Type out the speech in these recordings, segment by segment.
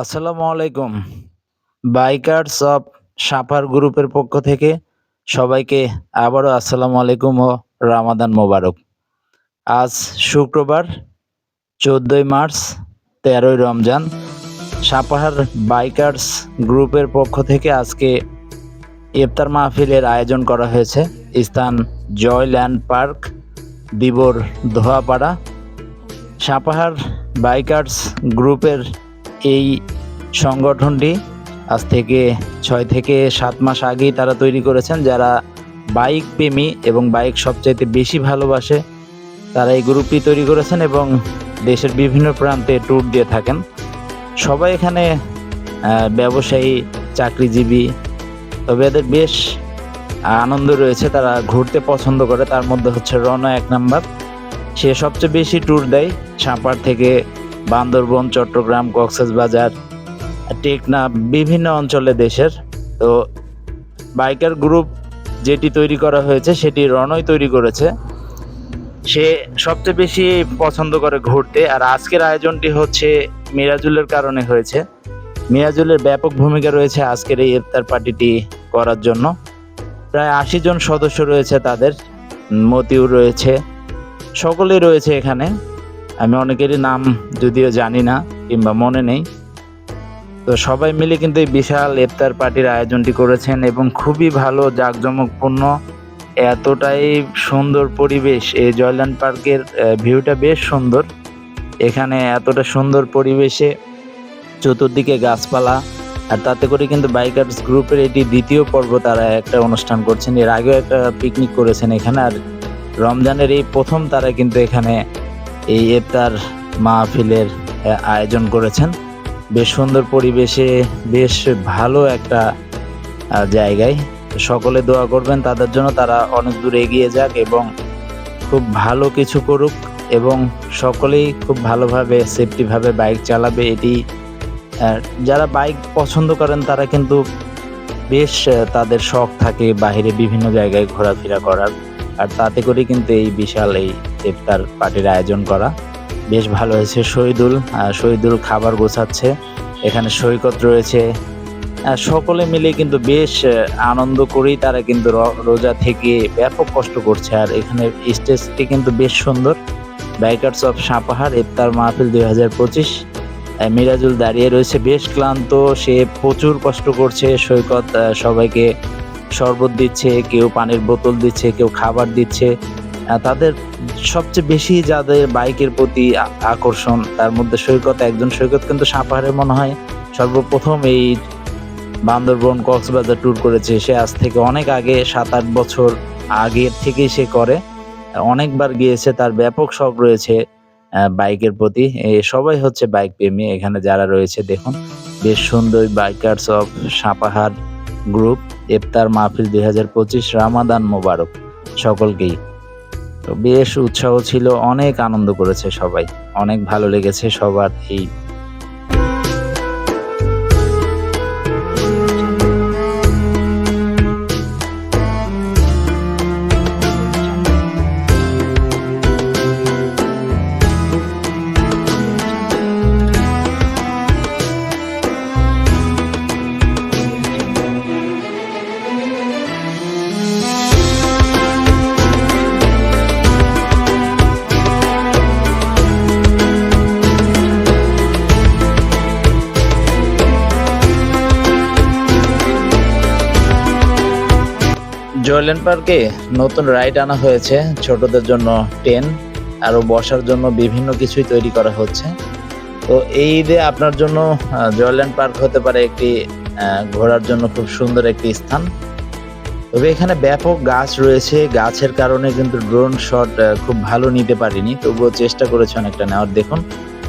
আসসালামু আলাইকুম। Bikers of suffer গ্রুপের পক্ষ থেকে সবাইকে আবারও আসসালামু আলাইকুম ও রামাদান মোবারক। আজ শুক্রবার, চোদ্দোই মার্চ, তেরোই রমজান। সাপাহার বাইকার্স গ্রুপের পক্ষ থেকে আজকে ইফতার মাহফিলের আয়োজন করা হয়েছে। স্থান Joyland park Dibar Dhoyapara. Sapahar bikers গ্রুপের এই সংগঠনটি আজ থেকে ছয় থেকে সাত মাস আগেই তারা তৈরি করেছেন। যারা বাইক প্রেমী এবং বাইক সবচাইতে বেশি ভালোবাসে, তারা এই গ্রুপটি তৈরি করেছেন এবং দেশের বিভিন্ন প্রান্তে ট্যুর দিয়ে থাকেন। সবাই এখানে ব্যবসায়ী, চাকরিজীবী, তবে এদের বেশ আনন্দ রয়েছে। তারা ঘুরতে পছন্দ করে, তার মধ্যে হচ্ছে রণ এক নাম্বার। সে সবচেয়ে বেশি ট্যুর দেয় সাপার থেকে বান্দরবন, চট্টগ্রাম, কক্সবাজার টেকনাফ বিভিন্ন অঞ্চলে দেশের। তো বাইকার গ্রুপ যেটি তৈরি করা হয়েছে, সেটি রনই তৈরি করেছে। সে সবচেয়ে বেশি পছন্দ করে ঘুরতে, আর আজকের আয়োজনটি হচ্ছে মিরাজুলের কারণে হয়েছে। মিরাজুলের ব্যাপক ভূমিকা রয়েছে আজকের এই ইফতার পার্টিটি করার জন্য। প্রায় আশি জন সদস্য রয়েছে তাদের মতিউ রয়েছে, সকলেই রয়েছে এখানে। আমি অনেকেরই নাম যদিও জানি না কিংবা মনে নেই। তো সবাই মিলে কিন্তু এই বিশাল ইফতার পার্টির আয়োজনটি করেছেন এবং খুবই ভালো, জাঁকজমকপূর্ণ, এতটাই সুন্দর পরিবেশ। এই জয়ল্যান্ড পার্কের ভিউটা বেশ সুন্দর। এখানে এতটা সুন্দর পরিবেশে চতুর্দিকে গাছপালা, আর তাতে করে কিন্তু বাইকার্স গ্রুপের এটি দ্বিতীয় পর্ব তারা একটা অনুষ্ঠান করছেন। এর আগেও একটা পিকনিক করেছেন এখানে, আর রমজানের এই প্রথম তারা কিন্তু এখানে এই ইফতার মাহফিলের আয়োজন করেছেন। বেশ সুন্দর পরিবেশে, বেশ ভালো একটা জায়গায়। সকলে দোয়া করবেন, তাদের জন্য তারা অনেক দূর এগিয়ে যাক এবং খুব ভালো কিছু করুক এবং সকলেই খুব ভালোভাবে, সেফটিভাবে বাইক চালাবে এটি যারা বাইক পছন্দ করেন তারা কিন্তু বেশ তাদের শখ থাকে বাইরে বিভিন্ন জায়গায় ঘোরাফেরা করার। আর তাতে করে কিন্তু এই বিশাল এই ইফতার পার্টির আয়োজন করা। বেশ ভালো হয়েছে শহীদুল শহীদুল খাবার গোছাচ্ছে, এখানে সৈকত রয়েছে। সকলে মিলে কিন্তু বেশ আনন্দ করেই তারা কিন্তু রোজা থেকে ব্যাপক কষ্ট করছে। আর এখানে স্টেজটি কিন্তু বেশ সুন্দর। বাইকার্স অফ সাপাহার, ইফতার মাহফিল দুই হাজার পঁচিশ। মিরাজুল দাঁড়িয়ে রয়েছে, বেশ ক্লান্ত, সে প্রচুর কষ্ট করছে সৈকত সবাইকে শরবত দিচ্ছে, কেউ পানির বোতল দিচ্ছে, কেউ খাবার দিচ্ছে। তাদের সবচেয়ে বেশি যাদের বাইকের প্রতি আকর্ষণ, তার মধ্যে সৈকত, একজন সৈকত কিন্তু সাপাহারে মনে হয় সর্বপ্রথম এই বান্দরবন কক্সবাজার ট্যুর করেছে। সে আজ থেকে অনেক আগে সাত আট বছর আগের থেকেই সে করে। অনেকবার গিয়েছে, তার ব্যাপক শখ রয়েছে বাইকের প্রতি। সবাই হচ্ছে বাইক প্রেমী, এখানে যারা রয়েছে, দেখুন। বেশ সুন্দর, বাইকার্স অফ সাপাহার। গ্রুপ ইফতার মাহফিল দুই হাজার পঁচিশ রামাদান মোবারক সকলকেই। তো বেশ উৎসাহ ছিল, অনেক আনন্দ করেছে সবাই, অনেক ভালো লেগেছে সবার এই জয়ল্যান্ড পার্কে নতুন রাইড আনা হয়েছে। ছোটদের জন্য টেন আরও বসার জন্য বিভিন্ন কিছুই তৈরি করা হচ্ছে। তো এই ঈদে আপনার জন্য জয়ল্যান্ড পার্ক হতে পারে একটি ঘোরার জন্য খুব সুন্দর একটি স্থান। তবে এখানে ব্যাপক গাছ রয়েছে। গাছের কারণে কিন্তু ড্রোন শট খুব ভালো নিতে পারিনি। তবুও চেষ্টা করেছে অনেকটা নেওয়ার। দেখুন,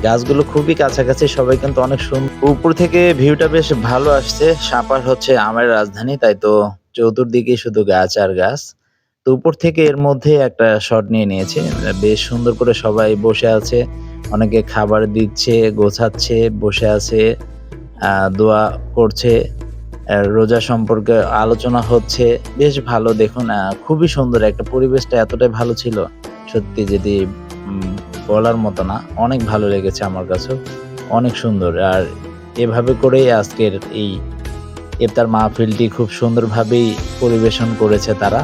গাছগুলো খুবই কাছাকাছি। সবাই কিন্তু অনেক সুন্দর। উপর থেকে ভিউটা বেশ ভালো আসছে। সাপার হচ্ছে আমের রাজধানী, তাই তো চতুর্দিকে শুধু গাছ আর গাছ। তো উপর থেকে এর মধ্যে একটা শট নিয়ে নিয়েছে। বেশ সুন্দর করে সবাই বসে আছে। অনেকে খাবার দিচ্ছে, গোছাচ্ছে, বসে আছে দোয়া করছে। রোজা সম্পর্কে আলোচনা হচ্ছে। বেশ ভালো, দেখুন খুবই সুন্দর একটা পরিবেশটা এতটাই ভালো ছিল। সত্যি যদি বলার মতো না, অনেক ভালো লেগেছে আমার কাছেও। অনেক সুন্দর। আর এভাবে করেই আজকের এই ইফতার মাহফিলটি খুব সুন্দরভাবেই পরিবেশন করেছে তারা।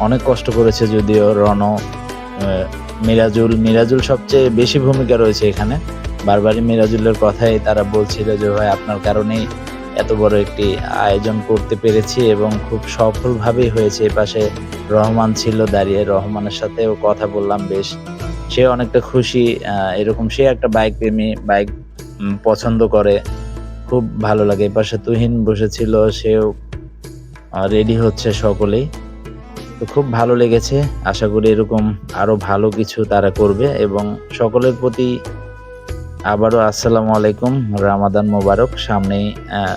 অনেক কষ্ট করেছে যদিও রণ মিরাজুল। মিরাজুল সবচেয়ে বেশি ভূমিকা রয়েছে এখানে। বারবারই মিরাজুলের কথাই তারা বলছিল যে, ভাই, আপনার কারণেই এত বড় একটি আয়োজন করতে পেরেছি এবং খুব সফলভাবেই হয়েছে। পাশে রহমান ছিল দাঁড়িয়ে। রহমানের সাথেও কথা বললাম বেশ। সে অনেকটা খুশি এরকম সে একটা বাইক প্রেমী বাইক পছন্দ করে। খুব ভালো লাগে। পাশে তুহিন বসেছিল সেও রেডি হচ্ছে সকলেই। তো খুব ভালো লেগেছে। আশা করি এরকম আরও ভালো কিছু তারা করবে এবং সকলের প্রতি আবারও আসসালামু আলাইকুম। রামাদান মোবারক। সামনেই আহ,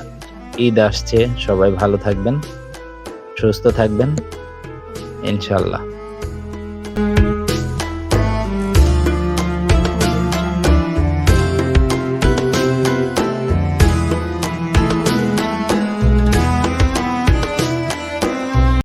ঈদ আসছে। সবাই ভালো থাকবেন সুস্থ থাকবেন। ইনশাল্লাহ